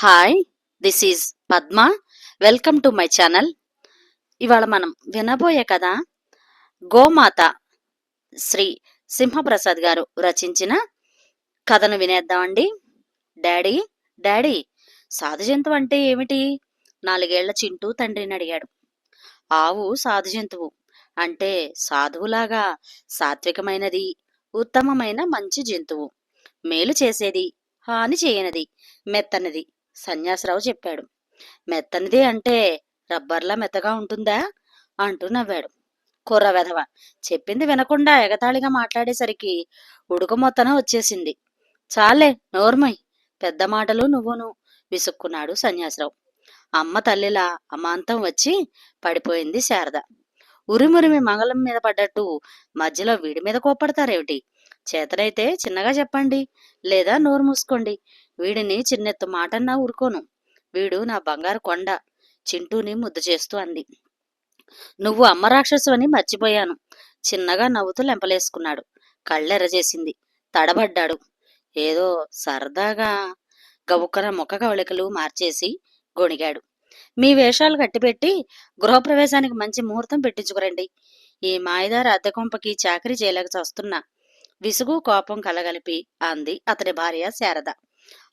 Hi this is Padma welcome to my channel ఇవాళ మనం వినబోయే కథ గోమాత శ్రీ సింహప్రసాద్ గారు రచించిన కథను వినేద్దామండి. డాడీ డాడీ సాధు జంతువు అంటే ఏమిటి? నాలుగేళ్ళ చింటూ తండ్రిని అడిగాడు. ఆవు సాధు జంతువు అంటే సాధువులాగా సాత్వికమైనది ఉత్తమమైన మంచి జంతువు. మేలు చేసేది హాని చేయనది మెత్తనది. సన్యాసరావు చెప్పాడు. మెత్తనిది అంటే రబ్బర్లా మెత్తగా ఉంటుందా? అంటూ నవ్వాడు. కుర్ర వెధవ చెప్పింది వినకుండా ఎగతాళిగా మాట్లాడేసరికి ఉడుకుమొత్తన వచ్చేసింది. చాలే నోర్మయ్ పెద్ద మాటలు నువ్వును విసుక్కున్నాడు సన్యాసరావు. అమ్మ తల్లిలా అమాంతం వచ్చి పడిపోయింది శారద. ఉరిమురిమి మంగళం మీద పడ్డట్టు మధ్యలో వీడి మీద కోప్పడతారేమిటి? చేతనైతే చిన్నగా చెప్పండి లేదా నోరు మూసుకోండి. వీడిని చిన్నెత్తు మాటన్నా ఊరుకోను. వీడు నా బంగారు కొండ చింటూని ముద్దు చేస్తూ అంది. నువ్వు అమ్మ అని మర్చిపోయాను. చిన్నగా నవ్వుతూ లెంపలేసుకున్నాడు. కళ్ళెరజేసింది. తడబడ్డాడు. ఏదో సరదాగా గబుక్కన ముఖ కవళికలు మార్చేసి గొణిగాడు. మీ వేషాలు కట్టిపెట్టి గృహప్రవేశానికి మంచి ముహూర్తం పెట్టించుకురండి. ఈ మాయదారి అద్దె కొంపకి చాకరీ చేయలేక చస్తున్నా. విసుగు కోపం కలగలిపి అంది అతని భార్య శారద.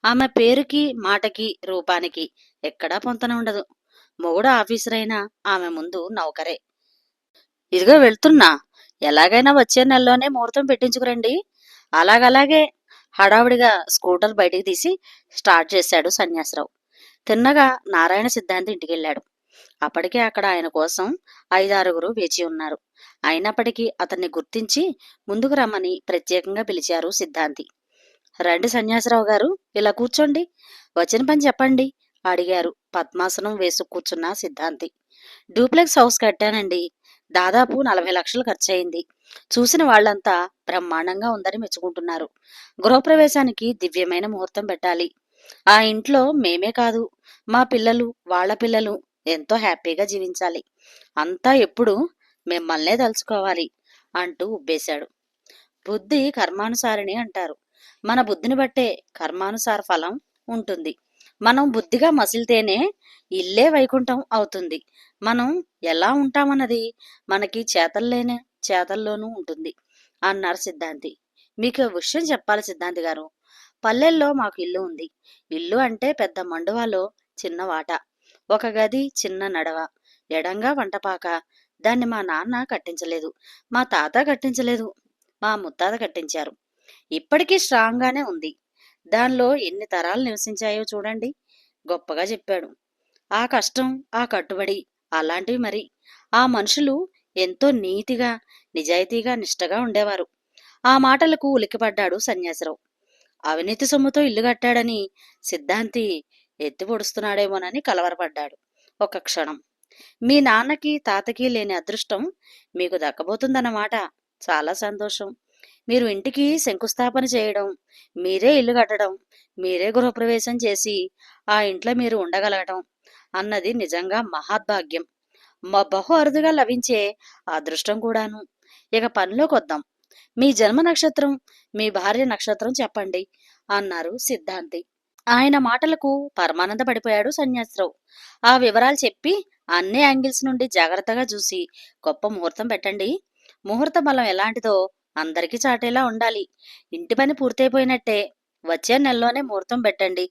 ఆమె పేరుకి మాటకి రూపానికి ఎక్కడా పొంతన ఉండదు. మొగుడు ఆఫీసర్ అయినా ఆమె ముందు నౌకరే. ఇదిగో వెళ్తున్నా. ఎలాగైనా వచ్చే నెలలోనే ముహూర్తం పెట్టించుకురండి. అలాగలాగే హడావుడిగా స్కూటర్ బయటికి తీసి స్టార్ట్ చేశాడు సన్యాసరావు. తిన్నగా నారాయణ సిద్ధాంతి ఇంటికెళ్ళాడు. అప్పటికే అక్కడ ఆయన కోసం ఐదారుగురు వేచి ఉన్నారు. అయినప్పటికీ అతన్ని గుర్తించి ముందుకు రమ్మని ప్రత్యేకంగా పిలిచారు సిద్ధాంతి. రండి సన్యాసరావు గారు ఇలా కూర్చోండి. వచ్చిన పని చెప్పండి అడిగారు పద్మాసనం వేసు కూర్చున్న సిద్ధాంతి. డూప్లెక్స్ హౌస్ కట్టానండి. దాదాపు నలభై లక్షలు ఖర్చయింది. చూసిన వాళ్ళంతా బ్రహ్మాండంగా ఉందని మెచ్చుకుంటున్నారు. గృహప్రవేశానికి దివ్యమైన ముహూర్తం పెట్టాలి. ఆ ఇంట్లో మేమే కాదు మా పిల్లలు వాళ్ళ పిల్లలు ఎంతో హ్యాపీగా జీవించాలి. అంతా ఎప్పుడు మిమ్మల్నే తలుచుకోవాలి అంటూ ఉబ్బేశాడు. బుద్ధి కర్మానుసారిణి అంటారు. మన బుద్ధిని బట్టే కర్మానుసార ఫలం ఉంటుంది. మనం బుద్ధిగా మసిలితేనే ఇల్లే వైకుంఠం అవుతుంది. మనం ఎలా ఉంటామన్నది మనకి చేతల్లేనే చేతల్లోనూ ఉంటుంది. అన్నారు సిద్ధాంతి. మీకు విషయం చెప్పాలి సిద్ధాంతి గారు. పల్లెల్లో మాకు ఇల్లు ఉంది. ఇల్లు అంటే పెద్ద మండువాలో చిన్న వాట. ఒక గది చిన్న నడవ. ఎడంగా వంటపాక దాన్ని మా నాన్న కట్టించలేదు. మా తాత కట్టించలేదు. మా ముత్తాత కట్టించారు. ఇప్పటికీ స్ట్రాంగ్గానే ఉంది. దానిలో ఎన్ని తరాలు నివసించాయో చూడండి. గొప్పగా చెప్పాడు. ఆ కష్టం ఆ కట్టుబడి అలాంటివి మరి. ఆ మనుషులు ఎంతో నీతిగా నిజాయితీగా నిష్టగా ఉండేవారు. ఆ మాటలకు ఉలిక్కిపడ్డాడు సన్యాసరావు. అవినీతి సొమ్ముతో ఇల్లు కట్టాడని సిద్ధాంతి ఎత్తి పొడుస్తున్నాడేమోనని కలవరపడ్డాడు ఒక క్షణం. మీ నాన్నకి తాతకి లేని అదృష్టం మీకు దక్కబోతుందన్నమాట. చాలా సంతోషం. మీరు ఇంటికి శంకుస్థాపన చేయడం మీరే ఇల్లు కట్టడం మీరే గృహప్రవేశం చేసి ఆ ఇంట్లో మీరు ఉండగలగడం అన్నది నిజంగా మహాద్భాగ్యం మా బహు అరుదుగా లభించే అదృష్టం కూడాను. ఇక పనిలోకి వద్దాం. మీ జన్మ నక్షత్రం మీ భార్య నక్షత్రం చెప్పండి అన్నారు సిద్ధాంతి. ఆయన మాటలకు పరమానంద పడిపోయాడు సన్యాసరావు. ఆ వివరాలు చెప్పి అన్ని యాంగిల్స్ నుండి జాగ్రత్తగా చూసి గొప్ప ముహూర్తం పెట్టండి. ముహూర్త బలం ఎలాంటిదో అందరికీ చాటేలా ఉండాలి. ఇంటి పని పూర్తయిపోయినట్టే వచ్చే నెలలోనే ముహూర్తం పెట్టండి.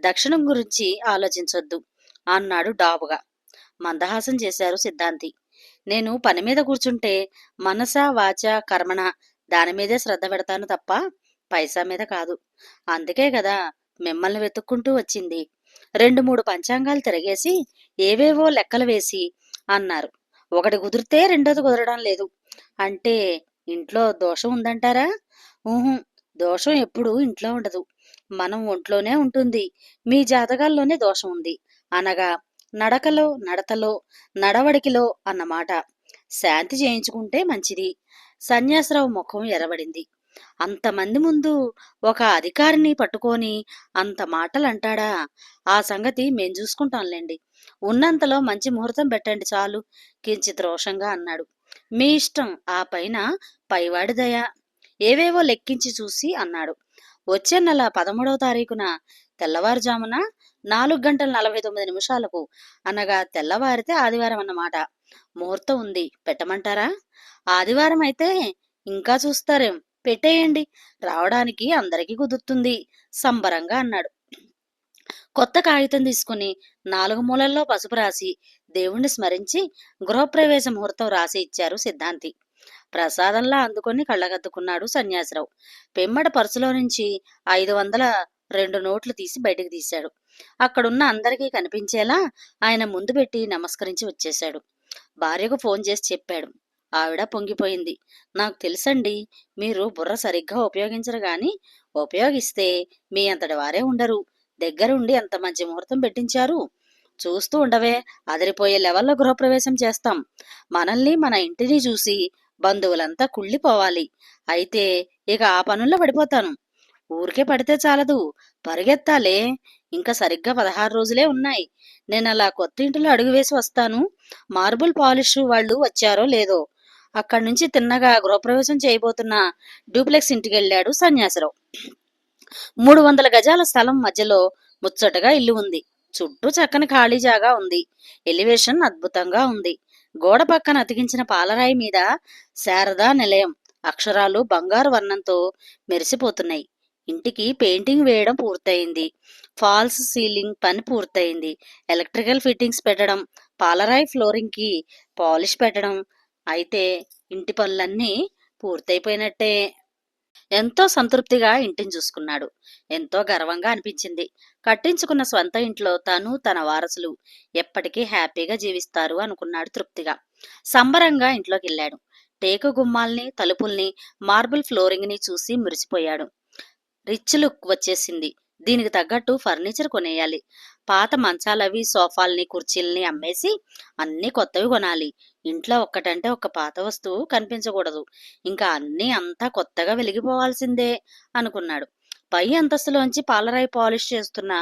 దక్షిణం గురించి ఆలోచించొద్దు అన్నాడు డాబుగా. మందహాసం చేశారు సిద్ధాంతి. నేను పని మీద కూర్చుంటే మనస వాచ కర్మణ దాని మీదే శ్రద్ధ పెడతాను తప్ప పైసా మీద కాదు. అందుకే కదా మిమ్మల్ని వెతుక్కుంటూ వచ్చింది. రెండు మూడు పంచాంగాలు తిరగేసి ఏవేవో లెక్కలు వేసి అన్నారు. ఒకటి కుదిరితే రెండోది కుదరడం లేదు. అంటే ఇంట్లో దోషం ఉందంటారా? ఊహు దోషం ఎప్పుడు ఇంట్లో ఉండదు. మనం ఒంట్లోనే ఉంటుంది. మీ జాతకాల్లోనే దోషం ఉంది. అనగా నడకలో నడతలో నడవడికిలో అన్నమాట. శాంతి చేయించుకుంటే మంచిది. సన్యాసరావు ముఖం ఎరబడింది అంతమంది ముందు ఒక అధికారిని పట్టుకొని అంత మాటలు అంటాడా ఆ సంగతి మేం చూసుకుంటాంలేండి. ఉన్నంతలో మంచి ముహూర్తం పెట్టండి చాలు కించిత్ రోషంగా అన్నాడు. మీ ఇష్టం ఆ పైన పైవాడి దయ. ఏవేవో లెక్కించి చూసి అన్నాడు. వచ్చే నెల పదమూడవ తారీఖున తెల్లవారుజామున నాలుగు గంటల నలభై తొమ్మిది నిమిషాలకు అనగా తెల్లవారితే ఆదివారం అన్నమాట. ముహూర్తం ఉంది పెట్టమంటారా? ఆదివారం అయితే ఇంకా చూస్తారేం? పెట్టేయండి. రావడానికి అందరికీ కుదురుతుంది సంబరంగా అన్నాడు. కొత్త కాగితం తీసుకుని నాలుగు మూలల్లో పసుపు రాసి దేవుణ్ణి స్మరించి గృహప్రవేశ ముహూర్తం రాసి ఇచ్చారు సిద్ధాంతి. ప్రసాదంలా అందుకొని కళ్ళగద్దుకున్నాడు సన్యాసిరావు. పెమ్మడ పర్సులో నుంచి ఐదు వందల రెండు నోట్లు తీసి బయటికి తీశాడు. అక్కడున్న అందరికీ కనిపించేలా ఆయన ముందు పెట్టి నమస్కరించి వచ్చేశాడు. భార్యకు ఫోన్ చేసి చెప్పాడు. ఆవిడ పొంగిపోయింది. నాకు తెలుసండి మీరు బుర్ర సరిగ్గా ఉపయోగించరు కానీ ఉపయోగిస్తే మీ అంతటి వారే ఉండరు. దగ్గరుండి అంత మంచి ముహూర్తం పెట్టించారు. చూస్తూ ఉండవే. అదిరిపోయే లెవెల్లో గృహప్రవేశం చేస్తాం. మనల్ని మన ఇంటిని చూసి బంధువులంతా కుళ్ళిపోవాలి. అయితే ఇక ఆ పనుల్లో పడిపోతాను. ఊరికే పడితే చాలదు. పరిగెత్తాలే. ఇంకా సరిగ్గా పదహారు రోజులే ఉన్నాయి. నేను అలా కొత్త ఇంటిలో అడుగు వేసి వస్తాను. మార్బుల్ పాలిష్ వాళ్ళు వచ్చారో లేదో? అక్కడి నుంచి తిన్నగా గృహప్రవేశం చేయబోతున్న డూప్లెక్స్ ఇంటికి వెళ్ళాడు సన్యాసరావు. మూడు వందల గజాల స్థలం మధ్యలో ముచ్చటగా ఇల్లు ఉంది. చుట్టూ చక్కని ఖాళీ జాగా ఉంది. ఎలివేషన్ అద్భుతంగా ఉంది. గోడ పక్కన అతికించిన పాలరాయి మీద శారదా నిలయం. అక్షరాలు బంగారు వర్ణంతో మెరిసిపోతున్నాయి. ఇంటికి పెయింటింగ్ వేయడం పూర్తయింది. ఫాల్స్ సీలింగ్ పని పూర్తయింది. ఎలక్ట్రికల్ ఫిట్టింగ్స్ పెట్టడం పాలరాయి ఫ్లోరింగ్కి పాలిష్ పెట్టడం అయితే ఇంటి పనులన్నీ పూర్తయిపోయినట్టే. ఎంతో సంతృప్తిగా ఇంటిని చూసుకున్నాడు. ఎంతో గర్వంగా అనిపించింది. కట్టించుకున్న స్వంత ఇంట్లో తను తన వారసులు ఎప్పటికీ హ్యాపీగా జీవిస్తారు అనుకున్నాడు తృప్తిగా. సంబరంగా ఇంట్లోకి వెళ్ళాడు టేకు గుమ్మాల్ని తలుపుల్ని మార్బుల్ ఫ్లోరింగ్ని చూసి మురిసిపోయాడు. రిచ్ లుక్ వచ్చేసింది. దీనికి తగ్గట్టు ఫర్నిచర్ కొనేయాలి. పాత మంచాలవి సోఫాల్ని కుర్చీల్ని అమ్మేసి అన్ని కొత్తవి కొనాలి. ఇంట్లో ఒక్కటంటే ఒక పాత వస్తువు కనిపించకూడదు. ఇంకా అన్నీ అంతా కొత్తగా వెలిగిపోవాల్సిందే అనుకున్నాడు. పై అంతస్తులోంచి పాలరాయి పాలిష్ చేస్తున్న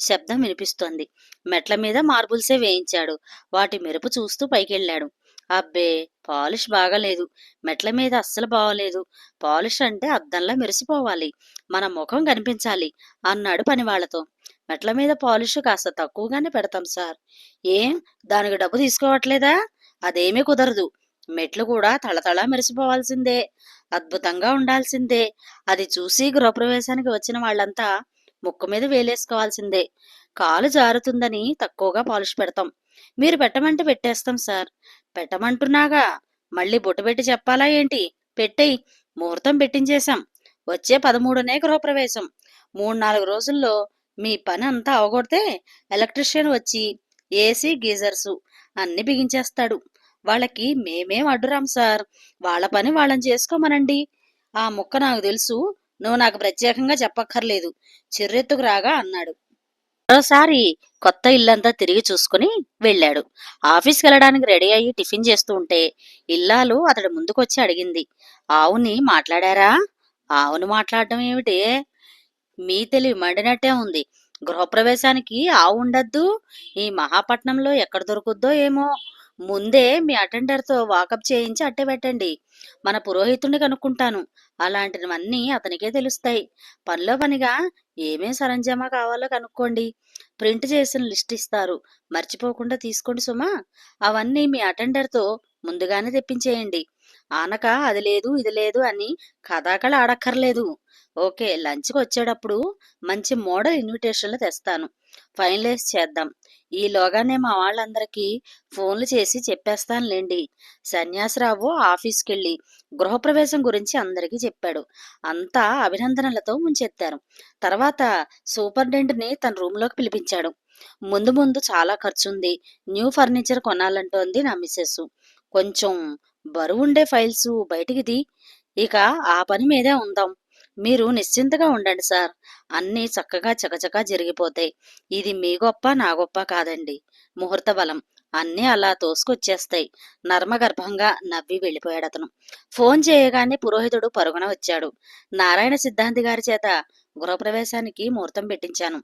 శబ్దం వినిపిస్తోంది. మెట్ల మీద మార్బుల్సే వేయించాడు. వాటి మెరుపు చూస్తూ పైకెళ్ళాడు. అబ్బే పాలిష్ బాగాలేదు. మెట్ల మీద అస్సలు బాగలేదు పాలిష్ అంటే అద్దంలా మెరిసిపోవాలి. మన ముఖం కనిపించాలి అన్నాడు పనివాళ్ళతో మెట్ల మీద పాలిష్ కాస్త తక్కువగానే పెడతాం సార్. ఏం? దానికి డబ్బు తీసుకోవట్లేదా? అదేమీ కుదరదు. మెట్లు కూడా తళతళ మెరిసిపోవాల్సిందే. అద్భుతంగా ఉండాల్సిందే. అది చూసి గృహప్రవేశానికి వచ్చిన వాళ్ళంతా ముక్కు మీద వేలేసుకోవాల్సిందే. కాలు జారుతుందని తక్కువగా పాలిష్ పెడతాం. మీరు పెట్టమంటే పెట్టేస్తాం సార్. పెట్టమంటున్నాగా? మళ్ళీ బొట్టు పెట్టి చెప్పాలా ఏంటి? పెట్టేయి ముహూర్తం పెట్టించేశాం. వచ్చే పదమూడునే గృహప్రవేశం. మూడు నాలుగు రోజుల్లో మీ పని అంతా అవగొడితే ఎలక్ట్రీషియన్ వచ్చి ఏసీ గీజర్సు అన్ని బిగించేస్తాడు. వాళ్ళకి మేమేం అడ్డురాం సార్? వాళ్ళ పని వాళ్ళని చేసుకోమనండి. ఆ ముక్క నాకు తెలుసు. నువ్వు నాకు ప్రత్యేకంగా చెప్పక్కర్లేదు. చిర్రెత్తుకు రాగా అన్నాడు. మరోసారి కొత్త ఇల్లంతా తిరిగి చూసుకుని వెళ్ళాడు. ఆఫీస్కి వెళ్ళడానికి రెడీ అయ్యి టిఫిన్ చేస్తూ ఉంటే ఇల్లాలు అతడి ముందుకొచ్చి అడిగింది. ఆవుని మాట్లాడారా? ఆవును మాట్లాడడం ఏమిటి? మీ తెలివి మండినట్టే ఉంది. గృహప్రవేశానికి ఆవు ఉండద్దు. ఈ మహాపట్నంలో ఎక్కడ దొరుకుద్దో ఏమో. ముందే మీ అటెండర్తో వాకప్ చేయించి అట్టే పెట్టండి. మన పురోహితుడిని కనుక్కుంటాను. అలాంటివన్నీ అతనికే తెలుస్తాయి. పనిలో పనిగా ఏమేం సరంజామా కావాలో కనుక్కోండి. ప్రింట్ చేసిన లిస్ట్ ఇస్తారు. మర్చిపోకుండా తీసుకోండి సుమా. అవన్నీ మీ అటెండర్తో ముందుగానే తెప్పించేయండి. ఆనక అది లేదు ఇది లేదు అని కథాకళ ఆడక్కర్లేదు. ఓకే లంచ్కి వచ్చేటప్పుడు మంచి మోడల్ ఇన్విటేషన్లు తెస్తాను. ఫైనలైజ్ చేద్దాం. ఈలోగానే మా వాళ్ళందరికీ ఫోన్లు చేసి చెప్పేస్తానులేండి. సన్యాసరావు ఆఫీస్కి వెళ్ళి గృహప్రవేశం గురించి అందరికీ చెప్పాడు. అంతా అభినందనలతో ముంచెత్తారు. తర్వాత సూపరింటెండెంట్ని తన రూమ్లోకి పిలిపించాడు. ముందు ముందు చాలా ఖర్చుంది. న్యూ ఫర్నిచర్ కొనాలంటోంది నా మిస్సెస్ కొంచెం బరువుండే ఫైల్స్ బయటికి ఇక ఆ పని మీదే ఉందాం. మీరు నిశ్చింతగా ఉండండి సార్. అన్నీ చక్కగా చకచకా జరిగిపోతాయి. ఇది మీ గొప్ప నా గొప్ప కాదండి. ముహూర్త బలం అన్నీ అలా తోసుకొచ్చేస్తాయి. నర్మగర్భంగా నవ్వి వెళ్ళిపోయాడు అతను ఫోన్ చేయగానే పురోహితుడు పరుగున వచ్చాడు. నారాయణ సిద్ధాంతి గారి చేత గృహప్రవేశానికి ముహూర్తం పెట్టించాను.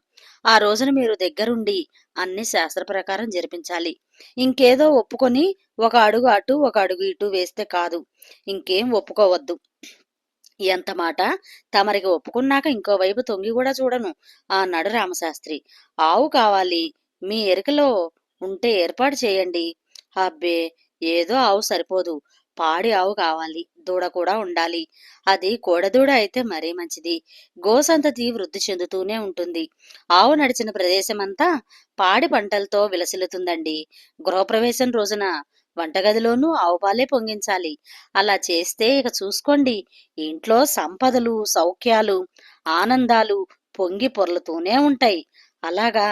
ఆ రోజున మీరు దగ్గరుండి అన్ని శాస్త్ర ప్రకారం జరిపించాలి. ఇంకేదో ఒప్పుకొని ఒక అడుగు అటు ఒక అడుగు ఇటు వేస్తే కాదు. ఇంకేం ఒప్పుకోవద్దు. ఎంత మాట? తమరికి ఒప్పుకున్నాక ఇంకోవైపు తొంగి కూడా చూడను. అన్నాడు రామశాస్త్రి. ఆవు కావాలి. మీ ఎరుకలో ఉంటే ఏర్పాటు చేయండి. అబ్బే! ఏదో ఆవు సరిపోదు. పాడి ఆవు కావాలి. దూడ కూడా ఉండాలి. అది కోడదూడ అయితే మరీ మంచిది. గోసంతతి వృద్ధి చెందుతూనే ఉంటుంది. ఆవు నడిచిన ప్రదేశమంతా పాడి పంటలతో విలసిల్లుతుందండి. గృహప్రవేశం రోజున వంటగదిలోనూ ఆవుపాలే పొంగించాలి. అలా చేస్తే ఇక చూసుకోండి ఇంట్లో సంపదలు సౌఖ్యాలు ఆనందాలు పొంగి పొర్లుతూనే ఉంటాయి. అలాగా?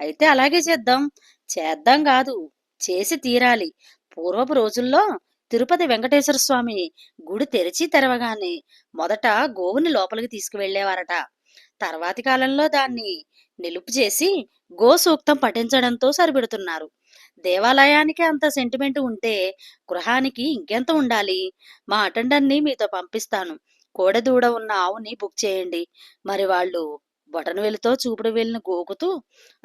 అయితే అలాగే చేద్దాం. చేద్దాం కాదు చేసి తీరాలి. పూర్వపు రోజుల్లో తిరుపతి వెంకటేశ్వర స్వామి గుడి తెరిచి తెరవగానే మొదట గోవుని లోపలికి తీసుకువెళ్ళేవారట తర్వాతి కాలంలో దాన్ని నిలుపు చేసి గో సూక్తం పఠించడంతో సరిపెడుతున్నారు. దేవాలయానికి అంత సెంటిమెంట్ ఉంటే గృహానికి ఇంకెంత ఉండాలి? మా అటెండర్ని మీతో పంపిస్తాను. కోడదూడ ఉన్న ఆవుని బుక్ చేయండి. మరి వాళ్ళు బొటనవేలుతో చూపుడు వేలును గోకుతూ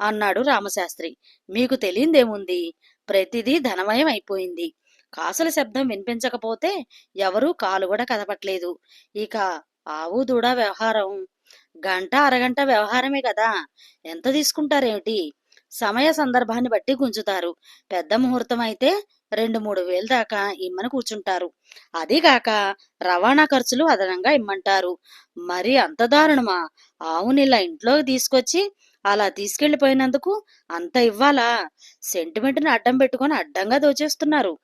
అన్నాడు రామశాస్త్రి. మీకు తెలియందేముంది? ప్రతిదీ ధనమయం అయిపోయింది. కాసుల శబ్దం వినిపించకపోతే ఎవరూ కాలు కూడా కదపట్లేదు. ఇక ఆవు దూడ వ్యవహారం గంట అరగంట వ్యవహారమే కదా? ఎంత తీసుకుంటారేమిటి? సమయ సందర్భాన్ని బట్టి గుంజుతారు. పెద్ద ముహూర్తం అయితే రెండు మూడు వేలు దాకా ఇమ్మని కూర్చుంటారు. అదీగాక రవాణా ఖర్చులు అదనంగా ఇమ్మంటారు. మరి అంత దారుణమా? ఆవుని ఇలా ఇంట్లోకి తీసుకొచ్చి అలా తీసుకెళ్ళిపోయినందుకు అంత ఇవ్వాలా? సెంటిమెంట్ని అడ్డం పెట్టుకొని అడ్డంగా దోచేస్తున్నారు.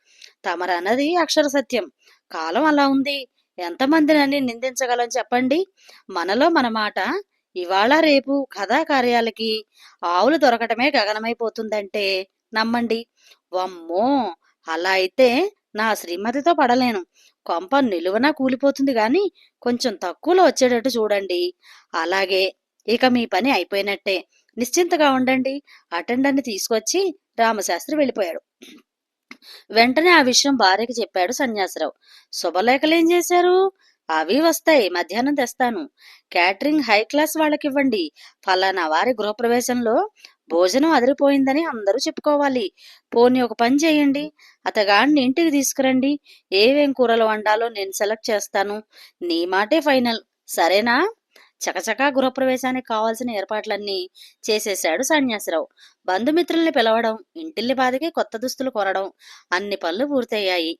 తమరన్నది అక్షర సత్యం. కాలం అలా ఉంది. ఎంతమందినని నిందించగలం చెప్పండి? మనలో మన మాట ఇవాళ రేపు కథా కార్యాలకి ఆవులు దొరకటమే గగనమైపోతుందంటే నమ్మండి. వమ్మో! అలా అయితే నా శ్రీమతితో పడలేను. కొంప నిలువన కూలిపోతుంది గాని కొంచెం తక్కువలో వచ్చేటట్టు చూడండి. అలాగే ఇక మీ పని అయిపోయినట్టే. నిశ్చింతగా ఉండండి. అటెండర్ని తీసుకొచ్చి రామశాస్త్రి వెళ్ళిపోయాడు. వెంటనే ఆ విషయం భార్యకి చెప్పాడు సన్యాసరావు. శుభలేఖలేం చేశారు? అవి వస్తాయి. మధ్యాహ్నం తెస్తాను. క్యాటరింగ్ హై క్లాస్ వాళ్ళకివ్వండి. ఫలానా వారి గృహప్రవేశంలో భోజనం అదిరిపోయిందని అందరూ చెప్పుకోవాలి. పోనీ ఒక పని చేయండి. అతగాడిని ఇంటికి తీసుకురండి. ఏవేం కూరలు వండాలో నేను సెలెక్ట్ చేస్తాను. నీ మాటే ఫైనల్. సరేనా? చకచకా గృహప్రవేశానికి కావాల్సిన ఏర్పాట్లన్నీ చేసేశాడు సన్యాసిరావు. బంధుమిత్రుల్ని పిలవడం ఇంటిల్లి బాధకి కొత్త దుస్తులు కొనడం అన్ని పనులు పూర్తయ్యాయి.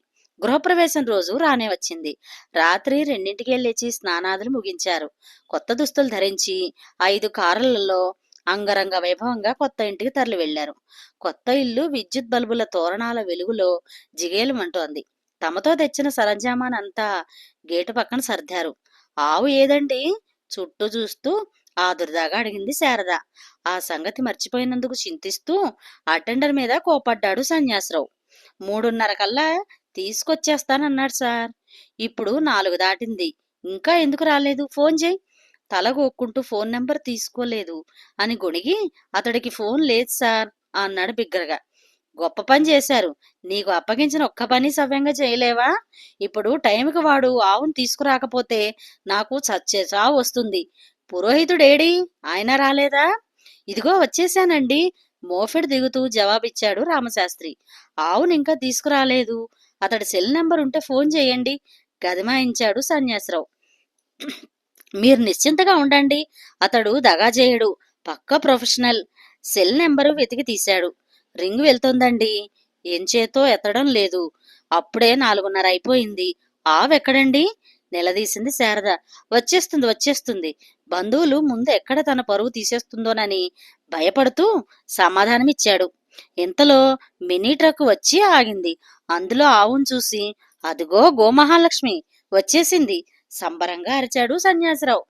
గృహప్రవేశం రోజు రానే వచ్చింది. రాత్రి రెండింటికే లేచి స్నానాదులు ముగించారు. కొత్త దుస్తులు ధరించి ఐదు కారులలో అంగరంగ వైభవంగా కొత్త ఇంటికి తరలి వెళ్ళారు కొత్త ఇల్లు విద్యుత్ బల్బుల తోరణాల వెలుగులో జిగేలుమంటోంది. తమతో తెచ్చిన సరంజామానంతా గేటు పక్కన సర్దారు. ఆవు ఏదండి? చుట్టూ చూస్తూ ఆదురుదాగా అడిగింది శారద. ఆ సంగతి మర్చిపోయినందుకు చింతిస్తూ అటెండర్ మీద కోపడ్డాడు సన్యాసరావు. మూడున్నర కల్లా తీసుకొచ్చేస్తానన్నాడు సార్. ఇప్పుడు నాలుగు దాటింది. ఇంకా ఎందుకు రాలేదు? ఫోన్ చేయి. తల గోక్కుంటూ ఫోన్ నెంబర్ తీసుకోలేదు. అని గొణిగి అతడికి ఫోన్ లేదు సార్ అన్నాడు బిగ్గరగా. గొప్ప పని చేశారు. నీకు అప్పగించిన ఒక్క పని సవ్యంగా చేయలేవా? ఇప్పుడు టైంకి వాడు ఆవును తీసుకురాకపోతే నాకు చచ్చే చావు వస్తుంది. పురోహితుడేడి? ఆయన రాలేదా? ఇదిగో వచ్చేసానండి మోఫెడ్ దిగుతూ జవాబిచ్చాడు రామశాస్త్రి. ఆవును ఇంకా తీసుకురాలేదు. అతడి సెల్ నెంబర్ ఉంటే ఫోన్ చేయండి. గదిమాయించాడు సన్యాసరావు. మీరు నిశ్చింతగా ఉండండి. అతడు దగా చేయడు పక్క ప్రొఫెషనల్. సెల్ నెంబరు వెతికి తీశాడు. రింగ్ వెళ్తుందండి. ఏం చేతో ఎత్తడం లేదు. అప్పుడే నాలుగున్నర అయిపోయింది. ఆవెక్కడండి నిలదీసింది శారద. వచ్చేస్తుంది వచ్చేస్తుంది. బంధువులు ముందు ఎక్కడ తన పరువు తీసేస్తుందోనని భయపడుతూ సమాధానమిచ్చాడు. ఇంతలో మినీ ట్రక్ వచ్చి ఆగింది. అందులో ఆవును చూసి అదిగో గోమహాలక్ష్మి వచ్చేసింది. సంబరంగా అరిచాడు సన్యాసిరావు.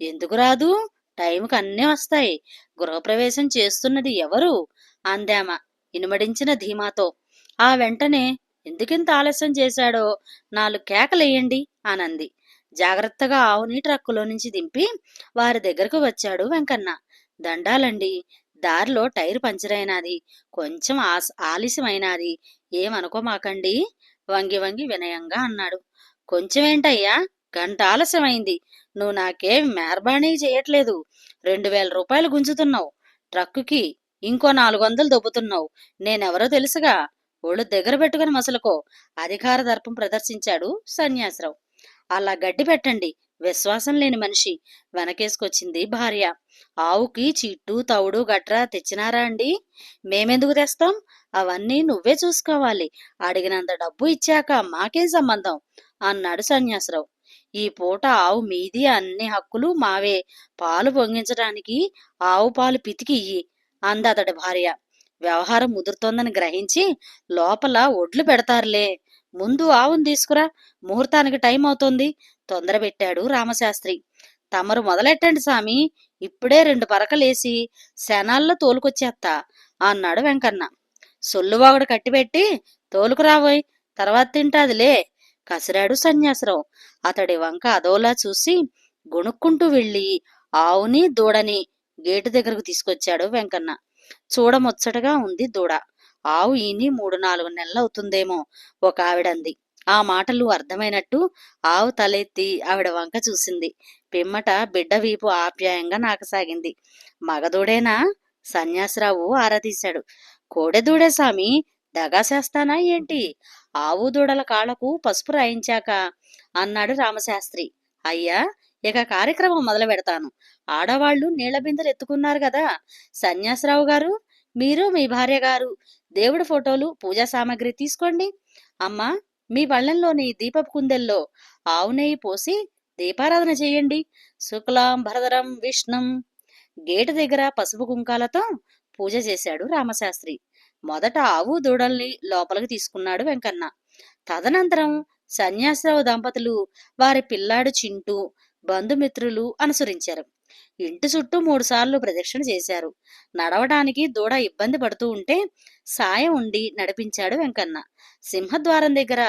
ఎందుకు రాదు? టైంకి అన్నీ వస్తాయి. గృహప్రవేశం చేస్తున్నది ఎవరు? అందామ ఇనుమడించిన ధీమాతో. ఆ వెంటనే ఎందుకింత ఆలస్యం చేశాడో? నాలుగు కేకలేయండి అనంది. జాగ్రత్తగా ఆవుని ట్రక్కులో నుంచి దింపి వారి దగ్గరకు వచ్చాడు వెంకన్న. దండాలండి. దారిలో టైర్ పంచర్ కొంచెం ఆస్ ఆలస్యమైనది. ఏమనుకోమాకండి వంగి వంగి వినయంగా అన్నాడు. కొంచెమేంటయ్యా? గంట ఆలస్యమైంది. నువ్వు నాకేం మెహర్బానీ చేయట్లేదు. రెండు వేల రూపాయలు గుంజుతున్నావు. ట్రక్కుకి ఇంకో నాలుగు వందలు దొబ్బుతున్నావు. నేనెవరో తెలుసుగా? ఒళ్ళు దగ్గర పెట్టుకుని మసలుకో. అధికార దర్పం ప్రదర్శించాడు సన్యాసరావు. అలా గడ్డి పెట్టండి. విశ్వాసం లేని మనిషి. వెనకేసుకొచ్చింది భార్య. ఆవుకి చిట్టు తవుడు గట్రా తెచ్చినారా అండి? మేమెందుకు తెస్తాం? అవన్నీ నువ్వే చూసుకోవాలి. అడిగినంత డబ్బు ఇచ్చాక మాకేం సంబంధం? అన్నాడు సన్యాసరావు. ఈ పూట ఆవు మీది అన్ని హక్కులు మావే. పాలు పొంగించడానికి ఆవు పాలు పితికి ఇయ్యి అంది అతడి భార్య. వ్యవహారం ముదురుతోందని గ్రహించి లోపల ఒడ్లు పెడతారులే. ముందు ఆవును తీసుకురా. ముహూర్తానికి టైం అవుతోంది. తొందర పెట్టాడు రామశాస్త్రి. తమరు మొదలెట్టండి సామి. ఇప్పుడే రెండు పరకలేసి శనాల్లో తోలుకొచ్చేత్తా అన్నాడు వెంకన్న. సొల్లువాగుడు కట్టిపెట్టి తోలుకురాబోయ్ తర్వాత తింటాదిలే కసిరాడు సన్యాసరావు. అతడి వంక అదోలా చూసి గొణుక్కుంటూ వెళ్ళి ఆవుని దూడని గేటు దగ్గరకు తీసుకొచ్చాడు వెంకన్న. చూడముచ్చటగా ఉంది దూడ. ఆవు ఈని మూడు నాలుగు నెలలు అవుతుందేమో ఒక ఆవిడంది. ఆ మాటలు అర్థమైనట్టు ఆవు తలెత్తి ఆవిడ వంక చూసింది. పిమ్మట బిడ్డ వీపు ఆప్యాయంగా నాకసాగింది. మగదూడేనా? సన్యాసరావు ఆరాధీశాడు కోడెదూడే సామి దగాసేస్తానా ఏంటి? ఆవు దూడల కాళ్ళకు పసుపు రాయించాక అన్నాడు రామశాస్త్రి. అయ్యా ఇక కార్యక్రమం మొదలు పెడతాను. ఆడవాళ్ళు నీళ్ళ బిందెలు ఎత్తుకున్నారు కదా. సన్యాసరావు గారు మీరు మీ భార్య గారు దేవుడి ఫోటోలు పూజా సామాగ్రి తీసుకోండి. అమ్మా మీ పళ్ళెంలోని దీపపు కుందెల్లో ఆవు నెయ్యి పోసి దీపారాధన చేయండి. శుక్లాం భరదరం విష్ణం. గేటు దగ్గర పసుపు కుంకాలతో పూజ చేశాడు రామశాస్త్రి. మొదట ఆవు దూడల్ని లోపలికి తీసుకున్నాడు వెంకన్న. తదనంతరం సన్యాసరావు దంపతులు వారి పిల్లాడు చింటూ బంధుమిత్రులు అనుసరించారు. ఇంటి చుట్టూ మూడుసార్లు ప్రదక్షిణ చేశారు. నడవడానికి దూడ ఇబ్బంది పడుతూ ఉంటే సాయం ఉండి నడిపించాడు వెంకన్న. సింహద్వారం దగ్గర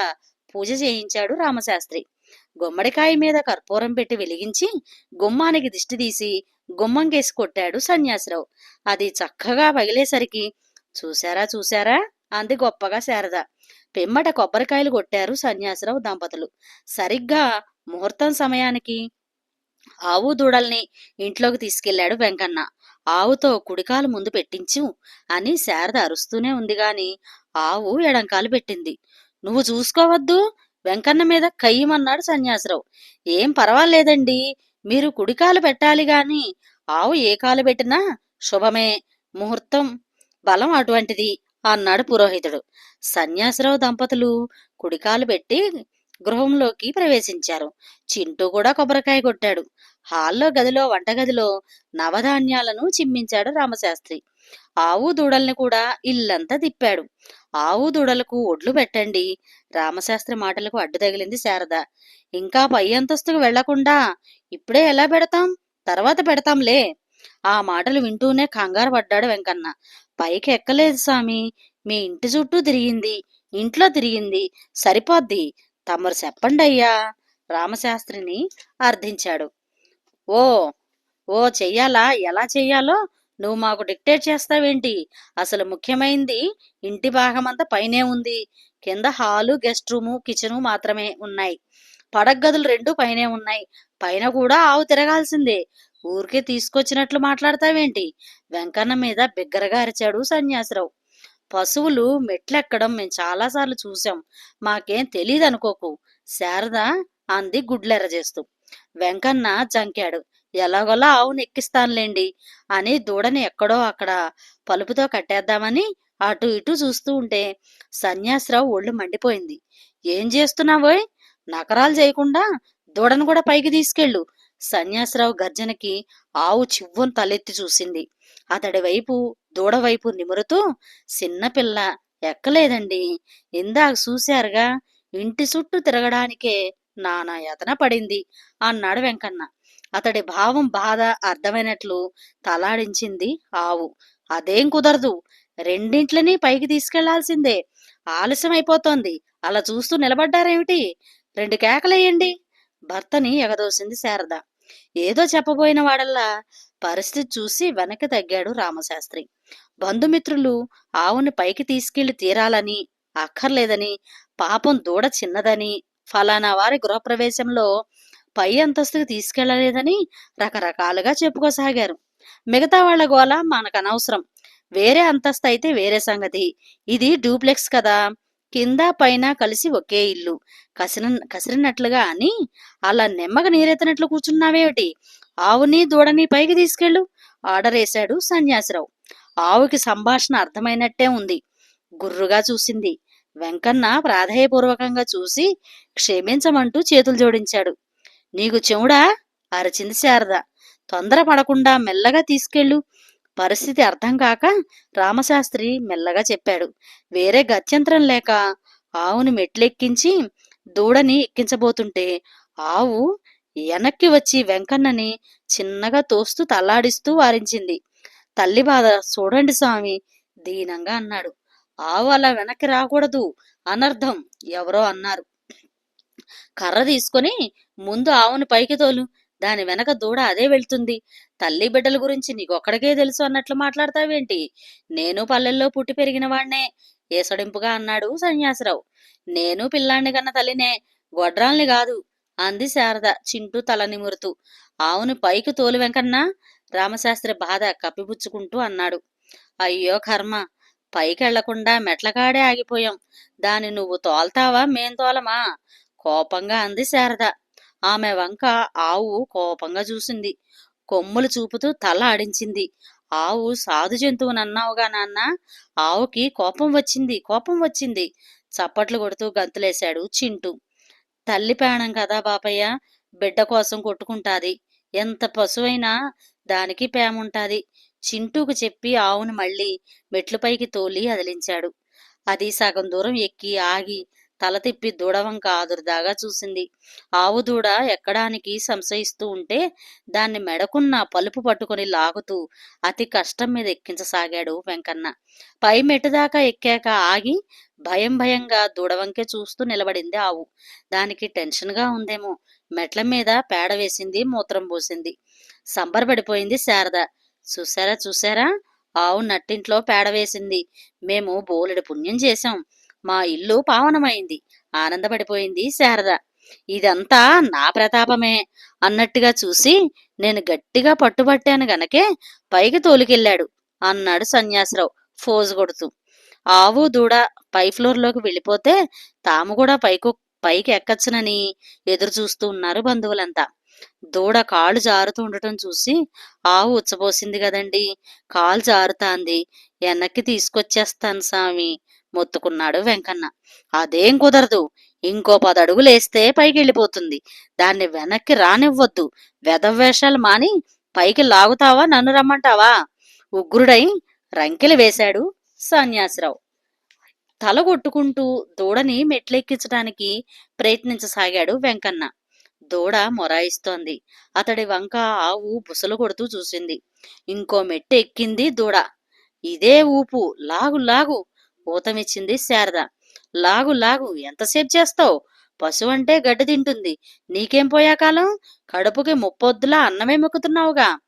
పూజ చేయించాడు రామశాస్త్రి. గుమ్మడికాయ మీద కర్పూరం పెట్టి వెలిగించి గుమ్మానికి దిష్టి తీసి గుమ్మంకేసి కొట్టాడు సన్యాసిరావు. అది చక్కగా పగిలేసరికి చూశారా చూశారా? అంది గొప్పగా శారద. పిమ్మట కొబ్బరికాయలు కొట్టారు సన్యాసిరావు దంపతులు. సరిగ్గా ముహూర్తం సమయానికి ఆవు దూడల్ని ఇంట్లోకి తీసుకెళ్ళాడు వెంకన్న. ఆవుతో కుడికాలు ముందు పెట్టించు అని శారద అరుస్తూనే ఉంది గాని ఆవు ఎడంకాలు పెట్టింది. నువ్వు చూసుకోవద్దు వెంకన్న మీద కయ్యమన్నాడు సన్యాసరావు. ఏం పర్వాలేదండి మీరు కుడికాలు పెట్టాలి గాని ఆవు ఏ కాలు పెట్టినా శుభమే ముహూర్తం బలం అటువంటిది అన్నాడు పురోహితుడు. సన్యాసరావు దంపతులు కుడికాలు పెట్టి గృహంలోకి ప్రవేశించారు. చింటూ కూడా కొబ్బరికాయ కొట్టాడు. హాల్లో గదిలో వంటగదిలో నవధాన్యాలను చిమ్మించాడు రామశాస్త్రి. ఆవు దూడల్ని కూడా ఇల్లంతా తిప్పాడు. ఆవు దూడలకు ఒడ్లు పెట్టండి. రామశాస్త్రి మాటలకు అడ్డు తగిలింది శారద. ఇంకా పై అంతస్తుకు వెళ్ళకుండా ఇప్పుడే ఎలా పెడతాం? తర్వాత పెడతాంలే. ఆ మాటలు వింటూనే కంగారు పడ్డాడు వెంకన్న. పైకి ఎక్కలేదు స్వామి మీ ఇంటి చుట్టూ తిరిగింది. ఇంట్లో తిరిగింది. సరిపోద్ది. తమరు చెప్పండి అయ్యా. రామశాస్త్రిని అర్థించాడు. ఓ ఓ చెయ్యాలా? ఎలా చెయ్యాలో? నువ్వు మాకు డిక్టేట్ చేస్తావేంటి? అసలు ముఖ్యమైంది ఇంటి భాగమంతా పైనే ఉంది. కింద హాలు గెస్ట్ రూము కిచెను మాత్రమే ఉన్నాయి. పడగదులు రెండు పైనే ఉన్నాయి. పైన కూడా ఆవు తిరగాల్సిందే. ఊరికే తీసుకొచ్చినట్లు మాట్లాడతావేంటి? వెంకన్న మీద బిగ్గరగా అరిచాడు సన్యాసిరావు. పశువులు మెట్లెక్కడం మేము చాలాసార్లు చూసాం మాకేం తెలియదు అనుకోకు శారద అంది గుడ్లెర్ర చేస్తూ వెంకన్న జంకాడు. ఎలాగోలా ఆవును ఎక్కిస్తానులేండి అని దూడని ఎక్కడో అక్కడ పలుపుతో కట్టేద్దామని అటు ఇటు చూస్తూ ఉంటే సన్యాసరావు ఒళ్ళు మండిపోయింది. ఏం చేస్తున్నావోయ్? నకరాలు చేయకుండా దూడను కూడా పైకి తీసుకెళ్ళు సన్యాసరావు గర్జనకి ఆవు చివ్వును తలెత్తి చూసింది. అతడి వైపు దూడ వైపు నిమురుతూ చిన్నపిల్ల ఎక్కలేదండి. ఇందాక చూశారుగా ఇంటి చుట్టూ తిరగడానికే నానా యతన పడింది అన్నాడు వెంకన్న. అతడి భావం బాధ అర్థమైనట్లు తలాడించింది ఆవు. అదేం కుదరదు. రెండింట్లని పైకి తీసుకెళ్ళాల్సిందే. ఆలస్యం అయిపోతోంది అలా చూస్తూ నిలబడ్డారేమిటి? రెండు కేకలేయండి. భర్తని ఎగదోసింది శారద. ఏదో చెప్పబోయిన వాడల్లా పరిస్థితి చూసి వెనక్కి తగ్గాడు రామశాస్త్రి. బంధుమిత్రులు ఆవుని పైకి తీసుకెళ్ళి తీరాలని అక్కర్లేదని పాపం దూడ చిన్నదని ఫలానా వారి గృహప్రవేశంలో పై అంతస్తుకు తీసుకెళ్ళలేదని రకరకాలుగా చెప్పుకోసాగారు. మిగతా వాళ్ళ గోల మనకనవసరం. వేరే అంతస్తు అయితే వేరే సంగతి. ఇది డూప్లెక్స్ కదా. కింద పైన కలిసి ఒకే ఇల్లు. కసిన కసిరినట్లుగా అని అలా నెమ్మగ నీరెత్తనట్లు కూర్చున్నావేమిటి? ఆవుని దూడని పైకి తీసుకెళ్ళు. ఆర్డర్ వేశాడు సన్యాసిరావు. ఆవుకి సంభాషణ అర్థమైనట్టే ఉంది. గుర్రుగా చూసింది. వెంకన్న ప్రాధాయపూర్వకంగా చూసి క్షమించమంటూ చేతులు జోడించాడు. నీకు చెవుడా అరచింది శారద. తొందర పడకుండా మెల్లగా తీసుకెళ్ళు. పరిస్థితి అర్థం కాక రామశాస్త్రి మెల్లగా చెప్పాడు. వేరే గత్యంతరం లేక ఆవుని మెట్లెక్కించి దూడని ఎక్కించబోతుంటే ఆవు వెనక్కి వచ్చి వెంకన్నని చిన్నగా తోస్తూ తల్లాడిస్తూ వారించింది. తల్లి బాధ చూడండి స్వామి దీనంగా అన్నాడు. ఆవు అలా వెనక్కి రాకూడదు అనర్థం ఎవరో అన్నారు. కర్ర తీసుకొని ముందు ఆవుని పైకి తోలు. దాని వెనక దూడ అదే వెళ్తుంది. తల్లి బిడ్డల గురించి నీకొక్కడికే తెలుసు అన్నట్లు మాట్లాడతావేంటి? నేను పల్లెల్లో పుట్టి పెరిగిన వాణ్ణే ఏసడింపుగా అన్నాడు సన్యాసిరావు. నేను పిల్లాన్ని కన్న తల్లినే గొడ్రాల్ని కాదు అంది శారద చింటూ తల నిమురుతూ ఆవుని పైకి తోలు వెంకన్నా రామశాస్త్రి బాధ కప్పిపుచ్చుకుంటూ అన్నాడు. అయ్యో కర్మ పైకెళ్ళకుండా మెట్లకాడే ఆగిపోయాం. దాన్ని నువ్వు తోల్తావా మేం తోలమా కోపంగా అంది శారద. ఆమె వంక ఆవు కోపంగా చూసింది. కొమ్ములు చూపుతూ తల ఆడించింది. ఆవు సాధు జంతువునన్నావుగా నాన్న. ఆవుకి కోపం వచ్చింది కోపం వచ్చింది. చప్పట్లు కొడుతూ గంతులేశాడు చింటూ. తల్లి ప్రాణం కదా బాపయ్య బిడ్డ కోసం కొట్టుకుంటాది. ఎంత పశువైనా దానికి ప్రేముంటాది. చింటూకు చెప్పి ఆవును మళ్ళీ మెట్లుపైకి తోలి అదిలించాడు. అది సగం దూరం ఎక్కి ఆగి తల తిప్పి దూడవంక ఆదురుదాగా చూసింది. ఆవు దూడ ఎక్కడానికి సంశయిస్తూ ఉంటే దాన్ని మెడకున్న పలుపు పట్టుకొని లాగుతూ అతి కష్టం మీద ఎక్కించసాగాడు వెంకన్న. పై మెట్టుదాకా ఎక్కాక ఆగి భయం భయంగా దూడవంకే చూస్తూ నిలబడింది ఆవు. దానికి టెన్షన్గా ఉందేమో. మెట్ల మీద పేడ వేసింది మూత్రం పోసింది. సంబరపడిపోయింది శారద. చూసారా చూసారా ఆవు నట్టింట్లో పేడ వేసింది. మేము బోలెడు పుణ్యం చేశాం. మా ఇల్లు పావనమైంది. ఆనందపడిపోయింది శారద. ఇదంతా నా ప్రతాపమే అన్నట్టుగా చూసి నేను గట్టిగా పట్టుబట్టాను గనకే పైకి తోలుకెళ్ళాడు అన్నాడు సన్యాసిరావు ఫోజు కొడుతూ. ఆవు దూడ పై ఫ్లోర్లోకి వెళ్ళిపోతే తాము కూడా పైకు పైకి ఎక్కచ్చునని ఎదురు చూస్తూ ఉన్నారు బంధువులంతా. దూడ కాళ్ళు జారుతూ ఉండటం చూసి ఆవు ఉచ్చబోసింది కదండి. కాలు జారుతాంది. వెనక్కి తీసుకొచ్చేస్తాను సామి మొత్తుకున్నాడు వెంకన్న. అదేం కుదరదు. ఇంకో పది అడుగులేస్తే పైకి వెళ్ళిపోతుంది. దాన్ని వెనక్కి రానివ్వద్దు. వెధవేషాలు మాని పైకి లాగుతావా? నన్ను రమ్మంటావా? ఉగ్రుడై రంకెలు వేశాడు సన్యాసిరావు. తల కొట్టుకుంటూ దూడని మెట్లెక్కించడానికి ప్రయత్నించసాగాడు వెంకన్న. దూడ మొరాయిస్తోంది. అతడి వంక ఆవు బుసలు కొడుతూ చూసింది. ఇంకో మెట్టు ఎక్కింది దూడ. ఇదే ఊపు. లాగు లాగు. ఊతమిచ్చింది శారద. లాగు లాగు ఎంతసేపు చేస్తావు? పశువు అంటే గడ్డి తింటుంది. నీకేం పోయాకాలం? కడుపుకి ముప్పొద్దులా అన్నమే మొక్కుతున్నావుగా.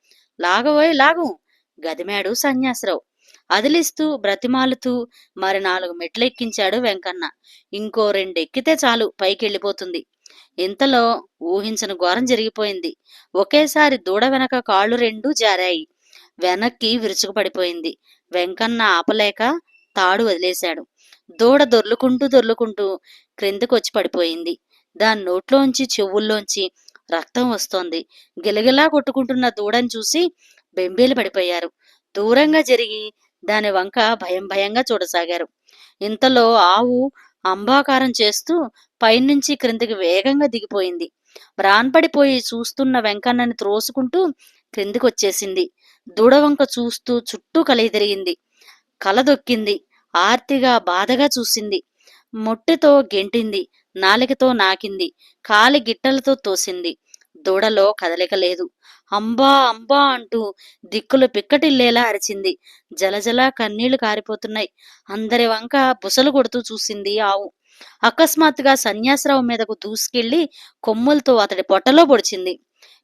లాగబోయ్ లాగు గదిమాడు సన్యాసరావు. అదిలిస్తూ బ్రతిమాలుతూ మరి నాలుగు మెట్లు ఎక్కించాడు వెంకన్న. ఇంకో రెండు ఎక్కితే చాలు పైకి వెళ్ళిపోతుంది ఇంతలో ఊహించని ఘోరం జరిగిపోయింది. ఒకేసారి దూడ వెనక కాళ్ళు రెండు జారాయి. వెనక్కి విరుచుకుపడిపోయింది. వెంకన్న ఆపలేక తాడు వదిలేశాడు. దూడ దొర్లుకుంటూ దొర్లుకుంటూ క్రిందకు వచ్చి పడిపోయింది. దాని నోట్లోంచి చెవుల్లోంచి రక్తం వస్తోంది. గిలగిలా కొట్టుకుంటున్న దూడని చూసి బెంబేలు పడిపోయారు. దూరంగా జరిగి దాని వంక భయం భయంగా చూడసాగారు. ఇంతలో ఆవు అంబాకారం చేస్తూ పైనుంచి క్రిందికి వేగంగా దిగిపోయింది. రాన్పడిపోయి చూస్తున్న వెంకన్నని త్రోసుకుంటూ క్రిందికొచ్చేసింది. దూడవంక చూస్తూ చుట్టూ కలిగి తిరిగింది. కలదొక్కింది. ఆర్తిగా బాధగా చూసింది. మొట్టెతో గెంటింది నాలికతో నాకింది కాలి గిట్టలతో తోసింది. దూడలో కదలిక లేదు. అంబా అంబా అంటూ దిక్కులు పిక్కటిల్లేలా అరిచింది. జలజల కన్నీళ్ళు కారిపోతున్నాయి. అందరి వంక బుసలు కొడుతూ చూసింది ఆవు. అకస్మాత్తుగా సన్యాసరావు మీదకు దూసుకెళ్ళి కొమ్ములతో అతడి పొట్టలో పొడిచింది.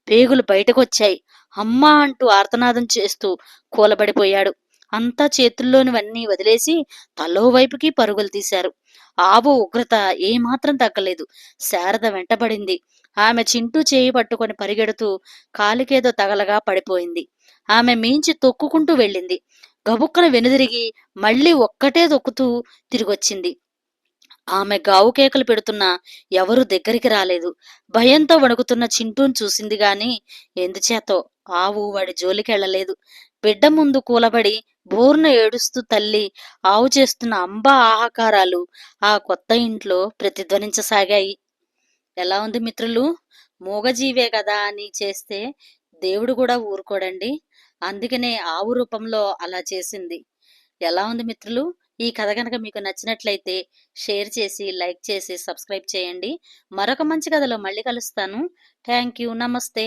పేగులు బయటకొచ్చాయి. అమ్మా అంటూ ఆర్తనాదం చేస్తూ కూలబడిపోయాడు. అంతా చేతుల్లోనివన్నీ వదిలేసి తలో వైపుకి పరుగులు తీశారు. ఆవు ఉగ్రత ఏమాత్రం తగ్గలేదు. శారద వెంటబడింది. ఆమె చింటూ చేయి పట్టుకొని పరిగెడుతూ కాలికేదో తగలగా పడిపోయింది. ఆమె మించి తొక్కుకుంటూ వెళ్ళింది. గబుక్కన వెనుదిరిగి మళ్ళీ ఒక్కటే తొక్కుతూ తిరిగొచ్చింది. ఆమె గావు కేకలు పెడుతున్నా ఎవరు దగ్గరికి రాలేదు. భయంతో వణుకుతున్న చింటూను చూసింది గాని ఎందుచేతో? ఆవు వాడి జోలికెళ్ళలేదు బిడ్డ ముందు కూలబడి బోర్న ఏడుస్తూ తల్లి ఆవు చేస్తున్న అంబ ఆహాకారాలు ఆ కొత్త ఇంట్లో ప్రతిధ్వనించసాగాయి. ఎలా ఉంది మిత్రులు? మూగజీవే కదా అని చేస్తే దేవుడు కూడా ఊరుకోడండి. అందుకనే ఆవు రూపంలో అలా చేసింది. ఎలా ఉంది మిత్రులు? ఈ కథ కనుక మీకు నచ్చినట్లయితే షేర్ చేసి లైక్ చేసి సబ్స్క్రైబ్ చేయండి. మరొక మంచి కథలో మళ్ళీ కలుస్తాను. Thank you. నమస్తే.